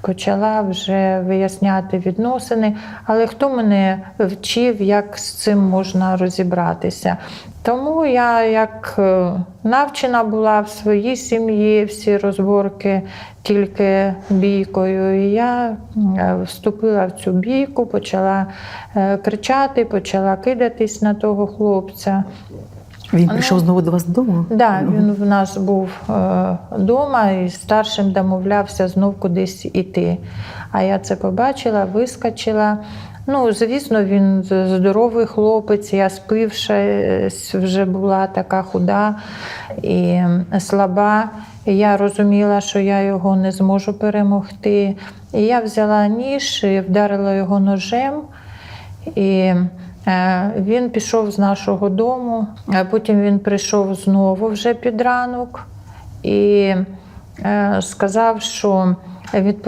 почала вже виясняти відносини. Але хто мене вчив, як з цим можна розібратися? Тому я як е, навчена була в своїй сім'ї всі розборки тільки бійкою. І я е, вступила в цю бійку, почала е, кричати, почала кидатись на того хлопця. Він прийшов знову до вас додому? Да, він в нас був вдома і старшим домовлявся знов кудись іти. А я це побачила, вискочила. Ну, звісно, він здоровий хлопець, я спившись, вже була така худа і слаба. Я розуміла, що я його не зможу перемогти. І я взяла ніж і вдарила його ножем. І е, він пішов з нашого дому, а потім він прийшов знову вже під ранок і е, сказав, що відправ